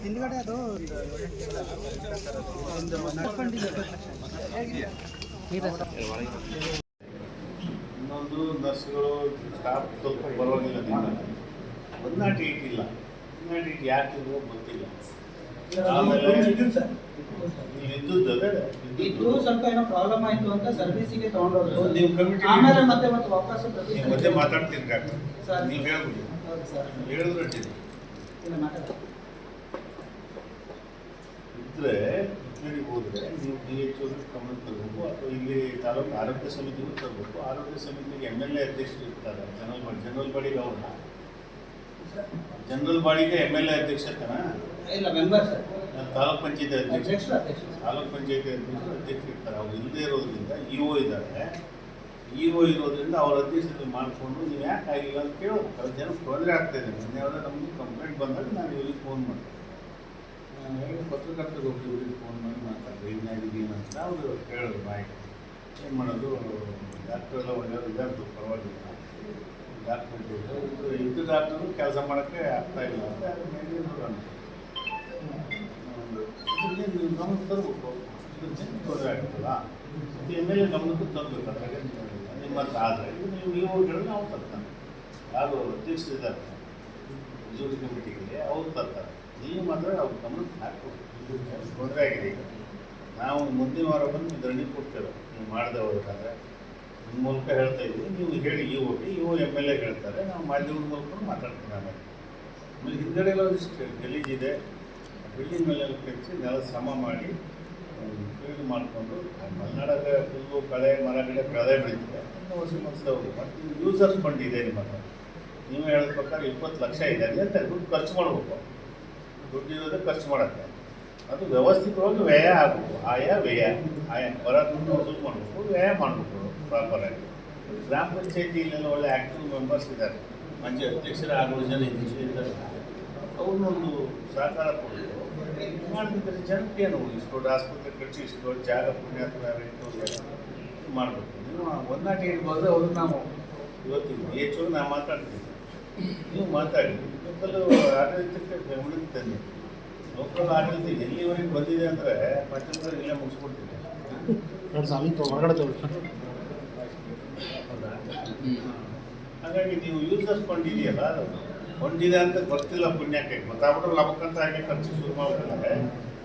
ಹಿಂದ್ಗಡೆ ಇನ್ನೊಂದು ನರ್ಸ್ಗಳು ಸ್ಟಾಫ್ ಸ್ವಲ್ಪ ನಿಮ್ಮ ಒನ್ ನಾಟ್ ಏಯ್ಟ್ ಇಲ್ಲ ಒನ್ ನಾಟ್ ಯಾಕೆ ಗೊತ್ತಿಲ್ಲ. ಇದು ಸ್ವಲ್ಪ ಏನೋ ಪ್ರಾಬ್ಲಮ್ ಆಯ್ತು ಅಂತ ಸರ್ವಿಸಿಗೆ ತಗೊಂಡೋದ್ರು ನೀವು ಕಮಿಟಿ ಆಮೇಲೆ ಮತ್ತೆ ಮತ್ತೆ ವಾಪಸ್ ಮತ್ತೆ ಮಾತಾಡ್ತೀನಿ ಸರ್. ನೀವು ಹೇಳ್ಬಿಡಿ. ಹೇಳಿದ್ರೆ ಅಡ್ಡಿಲ್ಲ. ಇಲ್ಲ ಮಾತಾಡ ಇದ್ರೆ ಇಲ್ಲಿಗೆ ಹೋದ್ರೆ ನೀವು ಡಿ ಎಚ್ ಗಮನ ತರಬೇಕು ಅಥವಾ ಇಲ್ಲಿ ತಾಲೂಕು ಆರೋಗ್ಯ ಸಮಿತಿಗೂ ತರಬೇಕು ಆರೋಗ್ಯ ಸಮಿತಿಗೆ ಎಂ ಎಲ್ ಎ ಅಧ್ಯಕ್ಷರು ಇರ್ತಾರೆ ಜನರಲ್ ಬಾಡಿ ಜನರಲ್ ಬಾಡಿಗೆ ಅವ್ರನ್ನ. ಜನರಲ್ ಬಾಡಿಗೆ ಎಂ ಎಲ್ ಎ ಅಧ್ಯಕ್ಷತನ ಇಲ್ಲ ಮೆಂಬರ್ಸ್ ತಾಲೂಕ್ ಪಂಚಾಯತಿ ಅಧ್ಯಕ್ಷ ಅಧ್ಯಕ್ಷ ತಾಲೂಕ್ ಪಂಚಾಯತಿ ಅಧ್ಯಕ್ಷರು ಅಧ್ಯಕ್ಷರು ಇರ್ತಾರೆ. ಅವ್ರು ಇಲ್ಲದೆ ಇರೋದ್ರಿಂದ ಇ ಒ ಇದ್ದಾರೆ. ಇ ಒ ಇರೋದ್ರಿಂದ ಅವ್ರ ಅಧ್ಯಕ್ಷತೆ ಮಾಡಿಕೊಂಡು ನೀವು ಯಾಕೆ ಆಗಿಲ್ಲ ಅಂತ ಕೇಳೋದು. ಕೆಲವು ಜನಕ್ಕೆ ತೊಂದರೆ ಆಗ್ತಾಯಿದೆ ಮೊನ್ನೆ ಅವರ ನಮಗೆ ಕಂಪ್ಲೇಂಟ್ ಬಂದಾಗ ನಾನು ಇವ್ರಿಗೆ ಫೋನ್ ಮಾಡಿದೆ. ಹೇಳಿ ಪತ್ರಕರ್ತರಿಗೆ ಹೋಗಿ ಇವ್ರಿಗೆ ಫೋನ್ ಮಾಡಿ ಮಾತಾಡಿದೆ. ಏನಾಗಿದ್ದೀನಿ ಅಂತ ಅವರು ಹೇಳಿದ್ರು ಮಾಹಿತಿ ಏನು ಮಾಡೋದು? ಡಾಕ್ಟ್ರ್ ಎಲ್ಲ ಒಳ್ಳೆಯವರು ಇದ್ದಾರೆ ಪರವಾಗಿಲ್ಲ. ಡಾಕ್ಟ್ರ್ ಇದ್ದು ಇದ್ದ ಡಾಕ್ಟ್ರು ಕೆಲಸ ಮಾಡೋಕ್ಕೆ ಆಗ್ತಾ ಇಲ್ಲ ಅಂತ ಮೇಲೆ ನೀವು ಗಮನಕ್ಕೆ ತರಬೇಕು ತೊಂದರೆ ಆಗ್ತದಲ್ಲ ಎಂ ಎಲ್ ಎ ಗಮನಕ್ಕೆ ತರಬೇಕು ಅದ್ರಾಗ ನಿಮ್ಮ ಆದರೆ ನೀವು ನೀವು ಹೇಳಿದ್ರೆ ನಾವು ತರ್ತಾನೆ ಯಾರು ಅವ್ರು ತರ್ತಾರೆ ನೀವು ಮಾತ್ರ ಅವ್ರ ಗಮನಕ್ಕೆ ಹಾಕಬೇಕು ತೊಂದರೆ ಆಗಿದೆ ನಾವು ಮುಂದಿನ ವಾರ ಬಂದು ಧರಣಿ ಕೊಡ್ತೇವೆ ನೀವು ಮಾಡದೆ ಹೋಗ್ಬೇಕಾದ್ರೆ ನಿಮ್ಮ ಮೂಲಕ ಹೇಳ್ತಾ ಇದ್ದೀವಿ ನೀವು ಹೇಳಿ ಇ ಹೋಗಿ ಇವು ಎಂ ಎಲ್ ಎ ಹೇಳ್ತಾರೆ ನಾವು ಮಾಧ್ಯಮದ ಮೂಲಕ ಮಾತಾಡ್ತೀನಿ ಆಮೇಲೆ ಆಮೇಲೆ ಹಿಂದ್ಗಡೆ ಒಂದಿಷ್ಟು ಗಲೀಜಿದೆ ಬಿಲ್ಡಿಂಗ್ ಮೇಲೆ ಕೆಚ್ಚಿ ನೆಲ ಸಮ ಮಾಡಿ ಫೀಲ್ಡ್ ಮಾಡಿಕೊಂಡು ಮಲೆನಾಡಲ್ಲ ಫುಲ್ಲು ಕಳೆ ಮರ ಗಿಡ ಕಳೆ ಬೆಳೀತಿದೆ ಮನಸ್ಸು ಮನಸ್ಸವರು ಮತ್ತು ಯೂಸರ್ಸ್ ಫಂಡ್ ಇದೆ ನಿಮ್ಮ ಹತ್ರ ನೀವು ಹೇಳಿದ ಪ್ರಕಾರ ಇಪ್ಪತ್ತು ಲಕ್ಷ ಇದೆ. ಅಂತ ದುಡ್ಡು ಖರ್ಚು ಮಾಡಬೇಕು? ದುಡ್ಡು ಇರೋದೇ ಖರ್ಚು ಮಾಡುತ್ತೆ. ಅದು ವ್ಯವಸ್ಥಿತವಾಗಿ ವ್ಯಯ ಆಗಬೇಕು. ಆಯಾ ವ್ಯಯ. ಆಯಾ ಹೊರ ದುಡ್ಡು ವಸೂಲು ಮಾಡಬೇಕು, ವ್ಯಯ ಮಾಡಬೇಕು ಪ್ರಾಪರಾಗಿ ಗ್ರಾಮ ಪಂಚಾಯತಿ ಇಲ್ಲೆಲ್ಲ ಒಳ್ಳೆ ಆ್ಯಕ್ಟಿವ್ ಮೆಂಬರ್ಸ್ ಇದ್ದಾರೆ. ಮಂಜು ಅಧ್ಯಕ್ಷರ ಆರು ಜನ ಇದ್ದಾರೆ. ಅವ್ರನ್ನೊಂದು ಸಹಕಾರ ಕೊಡಬೇಕು. ಮಾಡಿದ್ರೆ ಜನಕ್ಕೆ ಏನು ಇಷ್ಟು ದೊಡ್ಡ ಆಸ್ಪತ್ರೆ ಖರ್ಚು ಇಷ್ಟು ದೊಡ್ಡ ಜಾಗ ಪುಣ್ಯಾತ್ಮ ರೈತರು ಮಾಡಬೇಕು. ನೀವು ಒಂದು ನಾಟಿ ಹೋದ್ರೆ ಅವ್ರಿಗೆ ನಾವು ಇವತ್ತಿನ ಹೆಚ್ಚು ನಾವು ಮಾತಾಡ್ತೀವಿ. ನೀವು ಮಾತಾಡಿ. ಲೋಕಲ್ ಆಡಳಿತಕ್ಕೆ ಬೆಂಬಲಕ್ಕೆ ತನ್ನಿ ಲೋಕಲ್ ಆಡಳಿತ ಎಲ್ಲಿವರೆಗೆ ಬಂದಿದೆ ಅಂದರೆ ಮತ್ತೊಂದು ಇಲ್ಲೇ ಮುಗಿಸ್ಕೊಡ್ತೀನಿ? ಹಾಗಾಗಿ ನೀವು ಯೂಸರ್ಸ್ ಫಂಡ್ ಇದೆಯಲ್ಲ ಅದು. ಇದೆ ಅಂತ ಗೊತ್ತಿಲ್ಲ ಪುಣ್ಯಕ್ಕೆ. ಗೊತ್ತಾಗ್ಬಿಟ್ರೆ ಲಬಕ್ಕಂತ ಹಾಗೆ ಖರ್ಚು ಶುರು ಮಾಡ್ಬೇಕಾದ್ರೆ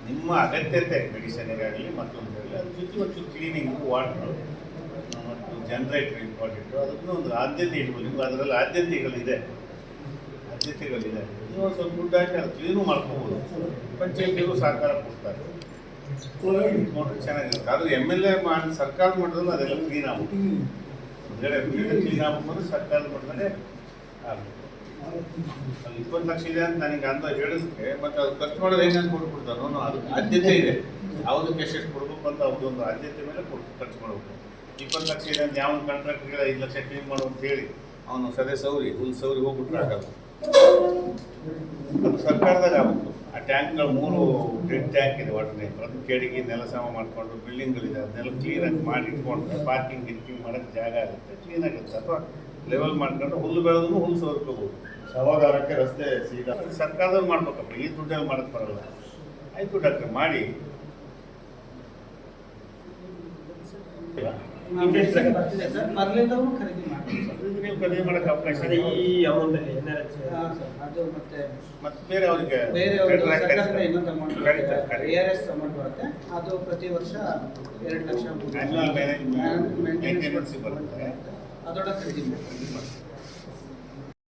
ನಿಮ್ಮ ಅಗತ್ಯತೆ ಮೆಡಿಸನ್ಗಾಗಲಿ ಮತ್ತೊಂದಾಗಲಿ ಅದ್ರ ಜೊತೆ ಒಂದು ಕ್ಲೀನಿಂಗ್ ವಾಟರ್ ಮತ್ತು ಜನ್ರೇಟರ್ ಇಂಪಾರ್ಟೆಂಟು ಅದನ್ನು ಒಂದು ಆದ್ಯತೆ ಇಡ್ಬೋದು. ನಿಮ್ಗೆ ಅದರಲ್ಲಿ ಆದ್ಯತೆಗಳಿದೆ. ಆದ್ಯತೆಗಳಿದೆ. ನೀವು ಸ್ವಲ್ಪ ದುಡ್ಡು ಹಾಕಿ ಅದು ಕ್ಲೀನು ಮಾಡ್ಕೋಬೋದು. ಪಂಚಾಯತಿಗೂ ಸಹಕಾರ ಕೊಡ್ತಾರೆ. ನೋಡ್ರಿ, ಚೆನ್ನಾಗಿರುತ್ತೆ. ಆದ್ರೆ ಎಂ ಎಲ್ ಎ ಮಾಡಿ ಸರ್ಕಾರ ಮಟ್ಟದಲ್ಲಿ ಅದೆಲ್ಲ ಕ್ಲೀನ್ ಆಗ್ಬೋದು. ಕ್ಲೀನ್ ಆಗ್ಬೇಕು ಸರ್ಕಾರ ಮಾಡಿದ್ರೆ ಅಲ್ಲಿ ಇಪ್ಪತ್ತು ಲಕ್ಷ ಇದೆ ಅಂತ ನನಗೆ ಅಂದ ಹೇಳಿದ್ರೆ ಮತ್ತೆ ಅದು ಖರ್ಚು ಮಾಡೋದು ಹೆಂಗೆ ಕೊಟ್ಬಿಡ್ತಾರೆ ಅದಕ್ಕೆ ಆದ್ಯತೆ ಇದೆ. ಯಾವುದಕ್ಕೆ ಎಷ್ಟೆಷ್ಟು ಕೊಡ್ಬೇಕು ಅಂತ ಅವ್ರದ್ದೊಂದು ಆದ್ಯತೆ ಮೇಲೆ ಕೊಟ್ಟು ಖರ್ಚು ಮಾಡಬೇಕು. ಇಪ್ಪತ್ತು ಲಕ್ಷ ಇದೆ ಅಂತ ಯಾವ ಕಾಂಟ್ರಾಕ್ಟ್ಗೆ ಐದು ಲಕ್ಷ ಕ್ಲೀನ್ ಮಾಡು ಅಂತ ಹೇಳಿ, ಅವನು ಸದೆ ಸೌರಿ ಹುಲ್ ಸೌರಿ ಹೋಗ್ಬಿಟ್ರೆ ಆಗಲ್ಲ ಅದು ಸರ್ಕಾರದಾಗ ಆ ಟ್ಯಾಂಕ್ಗಳು ಮೂರು ಡೆಡ್ ಟ್ಯಾಂಕ್ ಇದೆ ವಾಟರ್ ಪ್ರತಿ ನೆಲಸಮ ನೆಲ ಸಮ ಮಾಡಿಕೊಂಡು ಬಿಲ್ಡಿಂಗ್ಗಳಿದೆ ಅದನ್ನೆಲ್ಲ ಕ್ಲೀನಾಗಿ ಮಾಡಿ ಇಟ್ಕೊಂಡ್ರೆ ಪಾರ್ಕಿಂಗ್ ಗಿರ್ಕಿಂಗ್ ಮಾಡೋಕ್ಕೆ ಜಾಗ ಆಗುತ್ತೆ ಕ್ಲೀನಾಗಿರುತ್ತೆ ಅಥವಾ ಲೆವೆಲ್ ಮಾಡ್ಕೊಂಡು ಹುಲ್ಲು ಬೆಳೆದ್ರು ಹುಲ್ಲು ಸೋರ್ಕೋಬೋದು ಸವಾಗಾರಕ್ಕೆ ರಸ್ತೆ ಸೀದಾ. ಸರ್ಕಾರದವ್ರು ಮಾಡ್ಬೇಕಪ್ಪ ಈ ದುಡ್ಡಲ್ಲಿ ಮಾಡಕ್ಕೆ ಬರಲ್ಲ. ಆಯ್ತು ಡಾಕ್ಟರ್ ಮಾಡಿ. ಖರೀದಿ ನೀವು ಮಾಡಕ್ಕೆ ಅವಕಾಶ. ಈ ಮತ್ತೆ ಮತ್ತೆ ಬೇರೆ ಅವರಿಗೆ ಬೇರೆ ಸರ್ಕಾರದಿಂದ ಇನ್ನೊಂದು ಅಮೌಂಟ್ ಬರುತ್ತೆ. ಅದು ಪ್ರತಿ ವರ್ಷ ಎರಡು ಲಕ್ಷ ಮ್ಯಾನೇಜ್ಮೆಂಟ್ ಬರುತ್ತೆ. ಅದೊಳಗೆ ಖರೀದಿ ಮಾಡಿ